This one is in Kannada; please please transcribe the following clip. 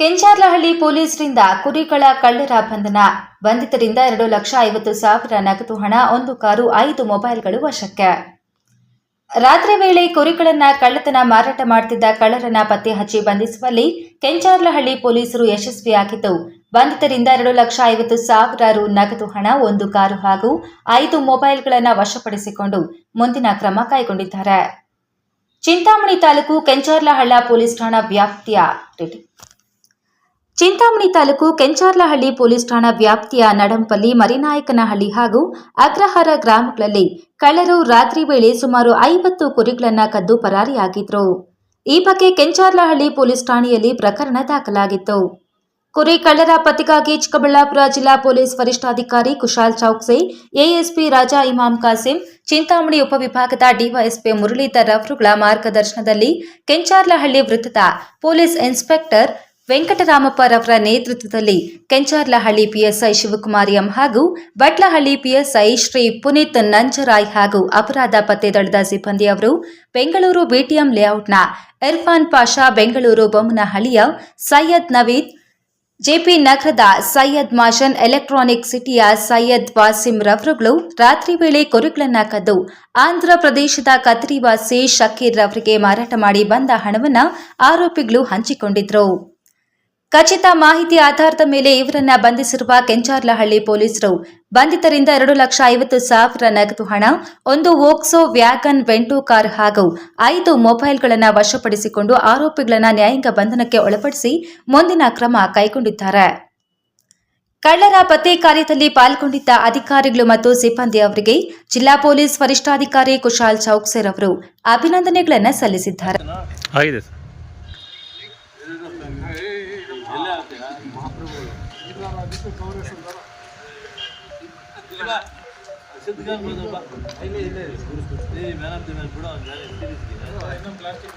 ಕೆಂಚಾರ್ಲಹಳ್ಳಿ ಪೊಲೀಸರಿಂದ ಕುರಿಗಳ ಕಳ್ಳರ ಬಂಧನ. ಬಂಧಿತರಿಂದ ಎರಡು ಲಕ್ಷ ಐವತ್ತು ಸಾವಿರ ನಗದು ಹಣ, ಒಂದು ಕಾರು, ಐದು ಮೊಬೈಲ್ಗಳು ವಶಕ್ಕೆ. ರಾತ್ರಿ ವೇಳೆ ಕುರಿಗಳನ್ನ ಕಳ್ಳತನ ಮಾರಾಟ ಮಾಡುತ್ತಿದ್ದ ಕಳ್ಳರನ್ನ ಪತ್ತೆ ಹಚ್ಚಿ ಬಂಧಿಸುವಲ್ಲಿ ಕೆಂಚಾರ್ಲಹಳ್ಳಿ ಪೊಲೀಸರು ಯಶಸ್ವಿಯಾಗಿದ್ದು, ಬಂಧಿತರಿಂದ ಎರಡು ಲಕ್ಷ ಐವತ್ತು ಸಾವಿರ ರು ನಗದು ಹಣ, ಒಂದು ಕಾರು ಹಾಗೂ ಐದು ಮೊಬೈಲ್ಗಳನ್ನು ವಶಪಡಿಸಿಕೊಂಡು ಮುಂದಿನ ಕ್ರಮ ಕೈಗೊಂಡಿದ್ದಾರೆ. ಚಿಂತಾಮಣಿ ತಾಲೂಕು ಕೆಂಚಾರ್ಲಹಳ್ಳ ಪೊಲೀಸ್ ಠಾಣಾ ವ್ಯಾಪ್ತಿಯ ಚಿಂತಾಮಣಿ ತಾಲೂಕು ಕೆಂಚಾರ್ಲಹಳ್ಳಿ ಪೊಲೀಸ್ ಠಾಣಾ ವ್ಯಾಪ್ತಿಯ ನಡಂಪಲ್ಲಿ ಮರಿನಾಯಕನಹಳ್ಳಿ ಹಾಗೂ ಅಗ್ರಹಾರ ಗ್ರಾಮಗಳಲ್ಲಿ ಕಳ್ಳರು ರಾತ್ರಿ ವೇಳೆ ಸುಮಾರು ಐವತ್ತು ಕುರಿಗಳನ್ನು ಕದ್ದು ಪರಾರಿಯಾಗಿದ್ರು. ಈ ಬಗ್ಗೆ ಕೆಂಚಾರ್ಲಹಳ್ಳಿ ಪೊಲೀಸ್ ಠಾಣೆಯಲ್ಲಿ ಪ್ರಕರಣ ದಾಖಲಾಗಿತ್ತು. ಕುರಿ ಕಳ್ಳರ ಪತ್ತೆಗಾಗಿ ಚಿಕ್ಕಬಳ್ಳಾಪುರ ಜಿಲ್ಲಾ ಪೊಲೀಸ್ ವರಿಷ್ಠಾಧಿಕಾರಿ ಕುಶಾಲ್ ಚೌಕ್ಸೆ, ಎಎಸ್ಪಿ ರಾಜಾ ಇಮಾಮ್ ಕಾಸಿಂ, ಚಿಂತಾಮಣಿ ಉಪವಿಭಾಗದ ಡಿವೈಎಸ್ಪಿ ಮುರಳೀಧರ್ ರಫ್ರುಗಳ ಮಾರ್ಗದರ್ಶನದಲ್ಲಿ ಕೆಂಚಾರ್ಲಹಳ್ಳಿ ವೃತ್ತದ ಪೊಲೀಸ್ ಇನ್ಸ್ಪೆಕ್ಟರ್ ವೆಂಕಟರಾಮಪ್ಪರವರ ನೇತೃತ್ವದಲ್ಲಿ ಕೆಂಚಾರ್ಲಹಳ್ಳಿ ಪಿಎಸ್ಐ ಶಿವಕುಮಾರ್ ಎಂ ಹಾಗೂ ಬಟ್ಲಹಳ್ಳಿ ಪಿಎಸ್ಐ ಶ್ರೀ ಪುನೀತ್ ನಂಜರಾಯ್ ಹಾಗೂ ಅಪರಾಧ ಪತ್ತೆ ದಳದ ಸಿಬ್ಬಂದಿಯವರು ಬೆಂಗಳೂರು ಬಿಟಿಎಂ ಲೇಔಟ್ನ ಇರ್ಫಾನ್ ಪಾಷಾ ಬೆಂಗಳೂರು ಬೊಮ್ಮನಹಳ್ಳಿಯ ಸೈಯದ್ ನವೀದ್, ಜೆಪಿ ನಗರದ ಸೈಯದ್ ಮಾಷನ್, ಎಲೆಕ್ಟ್ರಾನಿಕ್ ಸಿಟಿಯ ಸೈಯದ್ ವಾಸಿಂ ರವರುಗಳು ರಾತ್ರಿ ವೇಳೆ ಕೊರುಗಳನ್ನ ಕದ್ದು ಆಂಧ್ರ ಪ್ರದೇಶದ ಕದ್ರಿವಾಸಿ ಶಕೀರ್ ರವರಿಗೆ ಮಾರಾಟ ಮಾಡಿ ಬಂದ ಹಣವನ್ನು ಆರೋಪಿಗಳು ಹಂಚಿಕೊಂಡಿದ್ರು. ಖಚಿತ ಮಾಹಿತಿ ಆಧಾರದ ಮೇಲೆ ಇವರನ್ನ ಬಂಧಿಸಿರುವ ಕೆಂಚಾರ್ಲಹಳ್ಳಿ ಪೊಲೀಸರು. ಬಂಧಿತರಿಂದ ಎರಡು ಲಕ್ಷ ಐವತ್ತು ಸಾವಿರ ನಗದು ಹಣ, ಒಂದು ವೋಕ್ಸೋ ವ್ಯಾಗನ್ ವೆಂಟೋ ಕಾರ್ ಹಾಗೂ ಐದು ಮೊಬೈಲ್ಗಳನ್ನು ವಶಪಡಿಸಿಕೊಂಡು ಆರೋಪಿಗಳನ್ನು ನ್ಯಾಯಾಂಗ ಬಂಧನಕ್ಕೆ ಒಳಪಡಿಸಿ ಮುಂದಿನ ಕ್ರಮ ಕೈಗೊಂಡಿದ್ದಾರೆ. ಕಳ್ಳರ ಪತ್ತೆ ಕಾರ್ಯದಲ್ಲಿ ಪಾಲ್ಗೊಂಡಿದ್ದ ಅಧಿಕಾರಿಗಳು ಮತ್ತು ಸಿಬ್ಬಂದಿ ಅವರಿಗೆ ಜಿಲ್ಲಾ ಪೊಲೀಸ್ ವರಿಷ್ಠಾಧಿಕಾರಿ ಕುಶಾಲ್ ಚೌಕ್ಸೇರ್ ಅವರು ಅಭಿನಂದನೆಗಳನ್ನು ಸಲ್ಲಿಸಿದ್ದಾರೆ. ಆಗಿದೆ ಸರ್ ಪ್ಲಾಸ್ಟಿಕ್